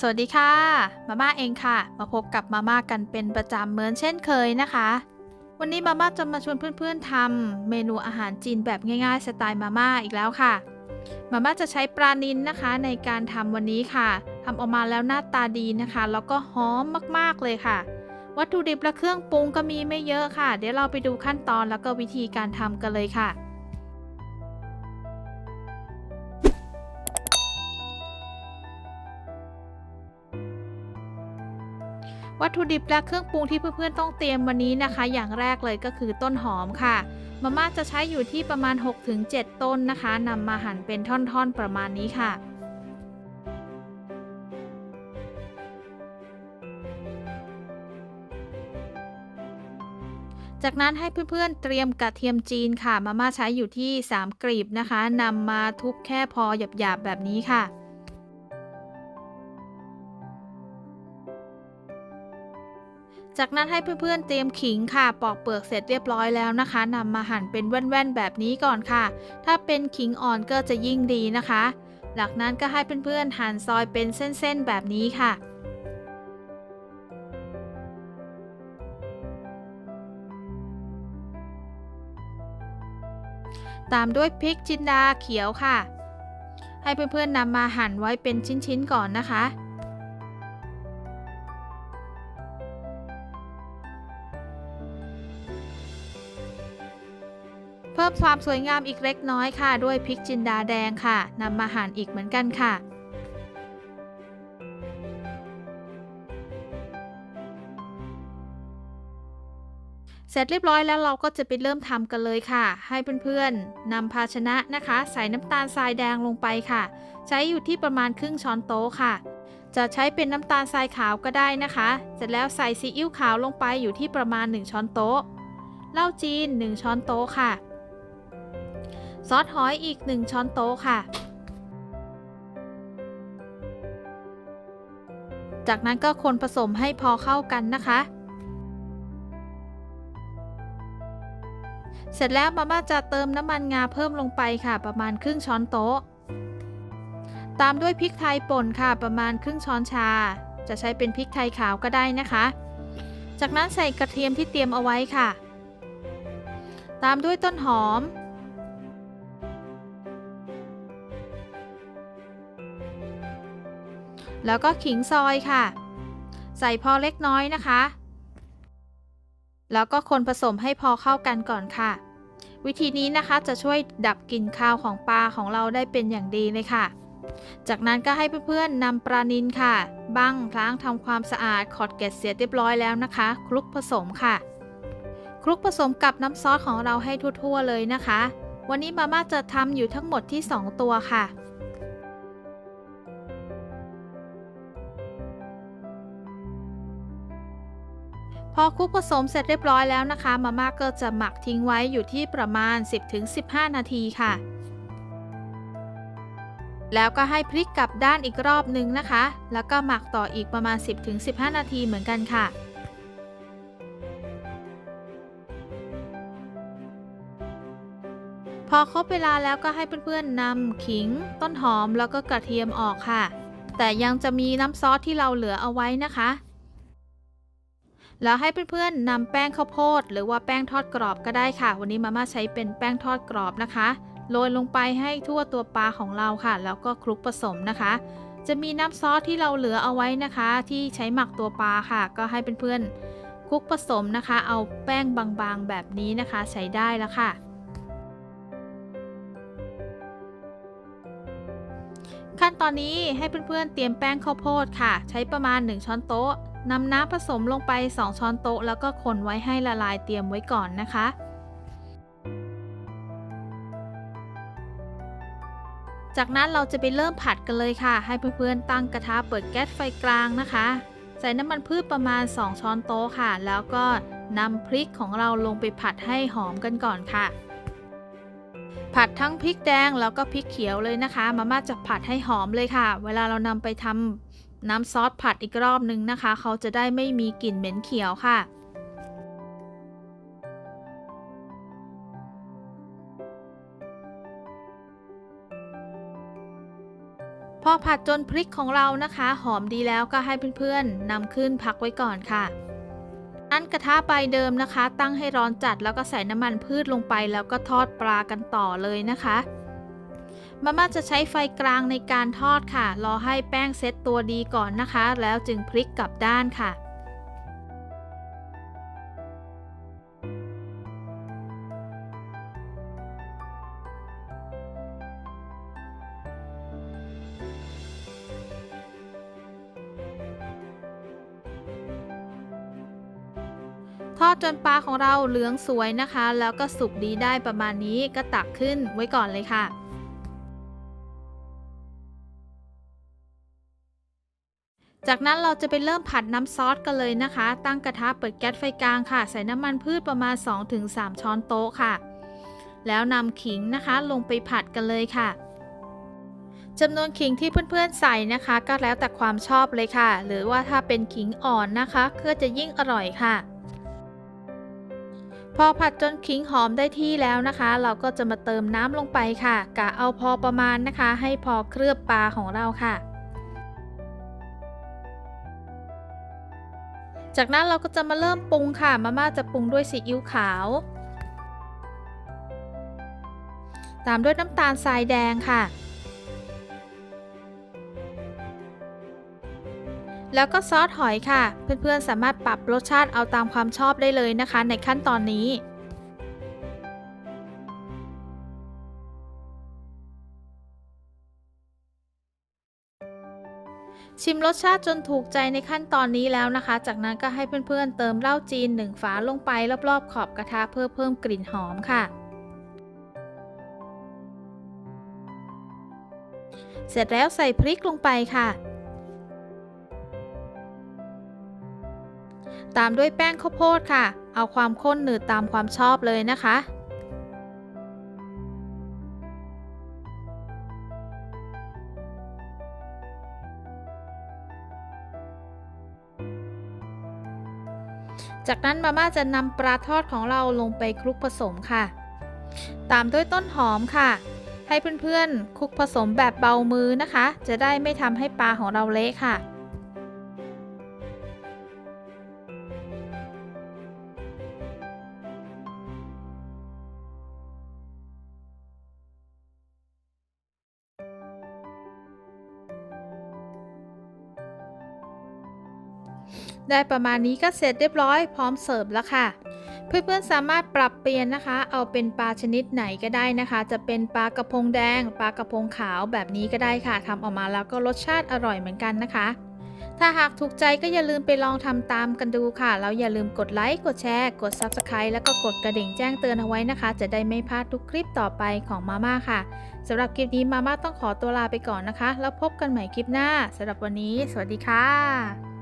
สวัสดีค่ะ มาม่าเองค่ะ มาพบกับมาม่ากันเป็นประจำเหมือนเช่นเคยนะคะ วันนี้มาม่าจะมาชวนเพื่อนๆทำเมนูอาหารจีนแบบง่ายๆสไตล์มาม่าอีกแล้วค่ะ มาม่าจะใช้ปลานิลนะคะในการทำวันนี้ค่ะทำออกมาแล้วหน้าตาดีนะคะ แล้วก็หอมมากๆเลยค่ะ วัตถุดิบและเครื่องปรุงก็มีไม่เยอะค่ะ เดี๋ยวเราไปดูขั้นตอนแล้วก็วิธีการทำกันเลยค่ะ วัตถุดิบและเครื่องปรุงที่เพื่อนๆต้องเตรียมวันนี้นะคะ อย่างแรกเลยก็คือต้นหอมค่ะมาม่าจะใช้อยู่ที่ประมาณ 6-7 ต้นนะคะนำมาหั่นเป็นท่อนๆประมาณนี้ค่ะจากนั้นให้เพื่อนๆเตรียมกระเทียมจีนค่ะ มาม่าใช้อยู่ที่ 3กลีบนะคะนำมาทุบแค่พอหยาบๆแบบนี้ค่ะ จากนั้นให้เพื่อนๆเตรียมขิงค่ะ ปอกเปลือกเสร็จเรียบร้อยแล้วนะคะนำมาหั่นเป็นแว่นๆแบบนี้ก่อนค่ะ ถ้าเป็นขิงอ่อนก็จะยิ่งดีนะคะ หลังนั้นก็ให้เพื่อนๆหั่นซอยเป็นเส้นๆแบบนี้ค่ะตามด้วยพริกจินดาเขียวค่ะ ให้เพื่อนๆนำมาหั่นไว้เป็นชิ้นๆก่อนนะคะ เพิ่มความสวยงามอีกเล็กน้อยค่ะ ด้วยพริกจินดาแดงค่ะนำมาหั่นอีกเหมือนกันค่ะเสร็จเรียบร้อยแล้วเราก็จะไปเริ่มทำกันเลยค่ะ ให้เพื่อนๆนำภาชนะนะคะ ใส่น้ำตาลทรายแดงลงไปค่ะ ใช้อยู่ที่ประมาณครึ่งช้อนโต๊ะค่ะ จะใช้เป็นน้ำตาลทรายขาวก็ได้นะคะ เสร็จแล้วใส่ซีอิ๊วขาวลงไปอยู่ที่ประมาณ 1 ช้อนโต๊ะเหล้าจีน 1 ช้อนโต๊ะค่ะ ซอสหอยอีก 1 ช้อนโต๊ะค่ะ จากนั้นก็คนผสมให้พอเข้ากันนะคะ เสร็จแล้วมาม่าจะเติมน้ำมันงาเพิ่มลงไปค่ะ ประมาณครึ่งช้อนโต๊ะ ตามด้วยพริกไทยป่นค่ะ ประมาณครึ่งช้อนชา จะใช้เป็นพริกไทยขาวก็ได้นะคะ จากนั้นใส่กระเทียมที่เตรียมเอาไว้ค่ะ ตามด้วยต้นหอม แล้วก็ขิงซอยค่ะ ใส่พอเล็กน้อยนะคะ แล้วก็คนผสมให้พอเข้ากันก่อนค่ะ วิธีนี้นะคะจะช่วยดับกลิ่นคาวของปลาของเราได้เป็นอย่างดีเลยค่ะ จากนั้นก็ให้เพื่อนๆนำปลานิลค่ะบั้งล้างทำความสะอาดขอดเกล็ดเสียเรียบร้อยแล้วนะคะ คลุกผสมค่ะ คลุกผสมกับน้ำซอสของเราให้ทั่วๆเลยนะคะ วันนี้มาม่าจะทำอยู่ทั้งหมดที่ 2 ตัวค่ะ พอคลุกผสมเสร็จเรียบร้อยแล้วนะคะ มาม่าก็จะหมักทิ้งไว้อยู่ที่ประมาณ 10-15 นาทีค่ะ แล้วก็ให้พลิกกลับด้านอีกรอบนึงนะคะ แล้วก็หมักต่ออีกประมาณ 10-15 นาทีเหมือนกันค่ะพอครบเวลาแล้วก็ให้เพื่อนๆนำขิง ต้นหอมแล้วก็กระเทียมออกค่ะ แต่ยังจะมีน้ำซอสที่เราเหลือเอาไว้นะคะ แล้วให้เพื่อนๆนำแป้งข้าวโพด หรือว่าแป้งทอดกรอบก็ได้ค่ะ วันนี้มาม่าใช้เป็นแป้งทอดกรอบนะคะโรยลงไปให้ทั่วตัวปลาของเราค่ะ แล้วก็คลุกผสมนะคะ จะมีน้ำซอสที่เราเหลือเอาไว้นะคะ ที่ใช้หมักตัวปลาค่ะ ก็ให้เพื่อนๆคลุกผสมนะคะ เอาแป้งบางๆแบบนี้นะคะ ใช้ได้แล้วค่ะขั้นตอนนี้ให้เพื่อนๆเตรียมแป้งข้าวโพดค่ะ ใช้ประมาณ 1 ช้อนโต๊ะ นำน้ำผสมลงไป 2 ช้อนโต๊ะ แล้วก็คนไว้ให้ละลายเตรียมไว้ก่อนนะคะ จากนั้นเราจะไปเริ่มผัดกันเลยค่ะ ให้เพื่อนๆตั้งกระทะเปิดแก๊สไฟกลางนะคะ ใส่น้ำมันพืชประมาณ 2 ช้อนโต๊ะค่ะ แล้วก็นำพริกของเราลงไปผัดให้หอมกันก่อนค่ะ ผัดทั้งพริกแดงแล้วก็พริกเขียวเลยนะคะ มาม่าจะผัดให้หอมเลยค่ะ เวลาเรานำไปทำ น้ำซอสผัดอีกรอบนึงนะคะ เขาจะได้ไม่มีกลิ่นเหม็นเขียวค่ะพอผัดจนพริกของเรานะคะ หอมดีแล้วก็ให้เพื่อนๆนำขึ้นพักไว้ก่อนค่ะ อันกระทะใบเดิมนะคะ ตั้งให้ร้อนจัดแล้วก็ใส่น้ำมันพืชลงไปแล้วก็ทอดปลากันต่อเลยนะคะ มาม่าจะใช้ไฟกลางในการทอดค่ะ รอให้แป้งเซตตัวดีก่อนนะคะ แล้วจึงพลิกกลับด้านค่ะทอดจนปลาของเราเหลืองสวยนะคะ แล้วก็สุกดีได้ประมาณนี้ก็ตักขึ้นไว้ก่อนเลยค่ะ จากนั้นเราจะไปเริ่มผัดน้ำซอสกันเลยนะคะ ตั้งกระทะเปิดแก๊สไฟกลางค่ะ ใส่น้ำมันพืชประมาณ 2-3 ช้อนโต๊ะค่ะ แล้วนำขิงนะคะลงไปผัดกันเลยค่ะจำนวนขิงที่เพื่อนๆใส่นะคะ ก็แล้วแต่ความชอบเลยค่ะ หรือว่าถ้าเป็นขิงอ่อนนะคะก็จะยิ่งอร่อยค่ะ พอผัดจนขิงหอมได้ที่แล้วนะคะ เราก็จะมาเติมน้ำลงไปค่ะกะเอาพอประมาณนะคะ ให้พอเคลือบปลาของเราค่ะ จากนั้นเราก็จะมาเริ่มปรุงค่ะ มาม่าจะปรุงด้วยซีอิ๊วขาว ตามด้วยน้ำตาลทรายแดงค่ะ แล้วก็ซอสหอยค่ะ เพื่อนๆสามารถปรับรสชาติเอาตามความชอบได้เลยนะคะ ในขั้นตอนนี้ ชิมรสชาติจนถูกใจในขั้นตอนนี้แล้วนะคะ จากนั้นก็ให้เพื่อนๆเติมเหล้าจีนหนึ่งฝาลงไปรอบๆ ขอบกระทะเพื่อเพิ่มกลิ่นหอมค่ะ เสร็จแล้วใส่พริกลงไปค่ะ ตามด้วยแป้งข้าวโพดค่ะ เอาความข้นหนืดตามความชอบเลยนะคะ จากนั้นมาม่าจะนำปลาทอดของเราลงไปคลุกผสมค่ะ ตามด้วยต้นหอมค่ะ ให้เพื่อนๆคลุกผสมแบบเบามือนะคะ จะได้ไม่ทำให้ปลาของเราเละค่ะ ได้ประมาณนี้ก็เสร็จเรียบร้อยพร้อมเสิร์ฟแล้วค่ะ เพื่อนๆสามารถปรับเปลี่ยนนะคะ เอาเป็นปลาชนิดไหนก็ได้นะคะ จะเป็นปลากระพงแดง ปลากระพงขาวแบบนี้ก็ได้ค่ะทำออกมาแล้วก็รสชาติอร่อยเหมือนกันนะคะ ถ้าหากถูกใจก็อย่าลืมไปลองทำตามกันดูค่ะ แล้วอย่าลืมกดไลค์กดแชร์ กด Subscribe แล้วก็กดกระดิ่งแจ้งเตือนเอาไว้นะคะ จะได้ไม่พลาดทุกคลิปต่อไปของมาม่าค่ะสำหรับคลิปนี้มาม่าต้องขอตัวลาไปก่อนนะคะ แล้วพบกันใหม่คลิปหน้าสำหรับวันนี้ สวัสดีค่ะ